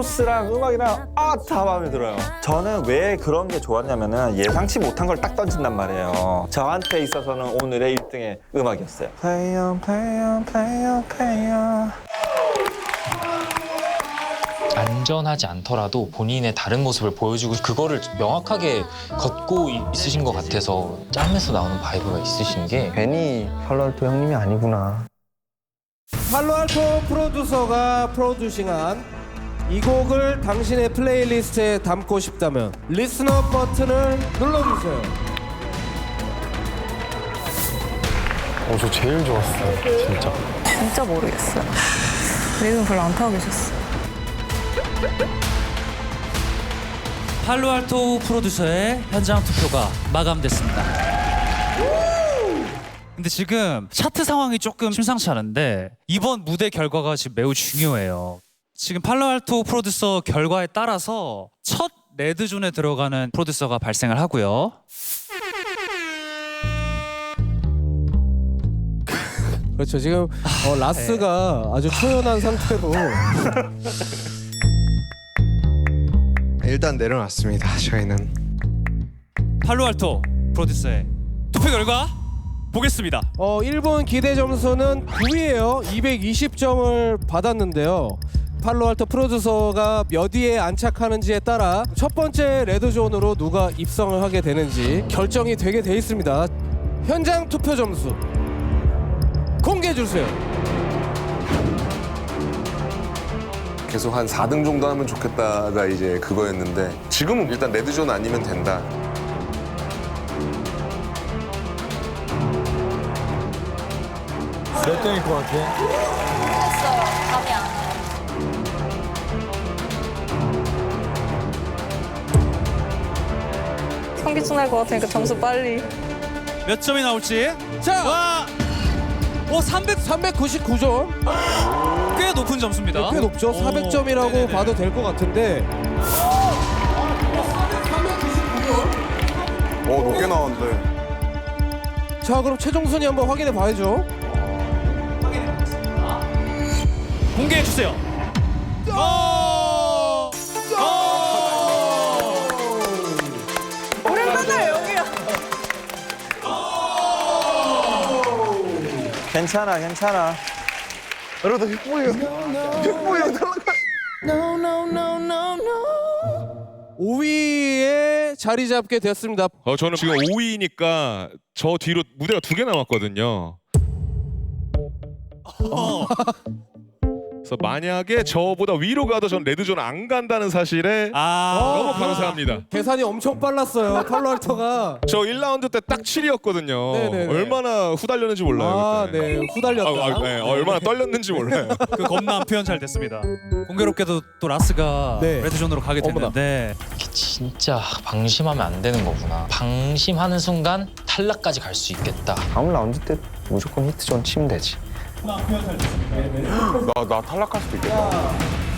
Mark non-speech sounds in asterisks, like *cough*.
코러스랑 음악이랑 아 다 마음에 들어요. 저는 왜 그런 게 좋았냐면은 예상치 못한 걸 딱 던진단 말이에요. 저한테 있어서는 오늘의 1등의 음악이었어요. Play on, play on, play on, play on. 안전하지 않더라도 본인의 다른 모습을 보여주고 그거를 명확하게 걷고 이- 있으신 것 같아서 짬에서 나오는 바이브가 있으신 게 괜히 팔로알토 형님이 아니구나. 팔로알토 프로듀서가 프로듀싱한 이 곡을 당신의 플레이리스트에 담고 싶다면 리스너 버튼을 눌러주세요. 어, 저 제일 좋았어요. 진짜. 진짜 모르겠어요. 리듬 별로 안 타고 계셨어. 팔로알토 프로듀서의 현장 투표가 마감됐습니다. 근데 지금 차트 상황이 조금 심상치 않은데 이번 무대 결과가 지금 매우 중요해요. 지금 팔로알토 프로듀서 결과에 따라서 첫 레드존에 들어가는 프로듀서가 발생을 하고요. 그렇죠. 지금 어, 라스가 아주 초연한 상태로 *laughs* 일단 내려놨습니다. 저희는 팔로알토 프로듀서의 투표 결과 보겠습니다. 어, 일본 기대 점수는 9위예요. 220점을 받았는데요. 팔로알토 프로듀서가 몇 위에 안착하는지에 따라 첫 번째 레드존으로 누가 입성을 하게 되는지 결정이 되게 돼 있습니다. 현장 투표 점수 공개해 주세요. 계속 한 4등 정도 하면 좋겠다가 이제 그거였는데 지금은 일단 레드존 아니면 된다. 몇 등일 것 같아? 성기춘 할것 같으니까 점수 빨리. 몇 점이 나올지 자, 와, 오 300, 399점. 꽤 높은 점수입니다. 꽤 높죠. 오, 400점이라고 네네네. 봐도 될 것 같은데 어 높게 나왔는데. 자 그럼 최종 순위 한번 확인해 봐야죠. 공개해 주세요. 괜찮아, 괜찮아. 여러분 흉보예요. 흉보예요. 5위에 자리 잡게 됐습니다. 어, 저는 지금 5위니까 저 뒤로 무대가 두 개 남았거든요. *laughs* 어. 그래서 만약에 저보다 위로 가도 전 레드존 안 간다는 사실에 아, 너무 감사합니다. 계산이 엄청 빨랐어요. 팔로알토가. 저 1라운드 때 딱 7위였거든요. 네네네. 얼마나 후달렸는지 몰라요. 아, 그때. 네. 후달렸다. 아, 아, 네. 어, 얼마나 떨렸는지 몰라요. *laughs* 그 겁나 표현 잘 됐습니다. 공교롭게도 또 라스가 네. 레드존으로 가게 어머나. 됐는데 이게 진짜 방심하면 안 되는 거구나. 방심하는 순간 탈락까지 갈 수 있겠다. 다음 라운드 때 무조건 히트 존 치면 되지. 나, 나 탈락할 수도 있겠다.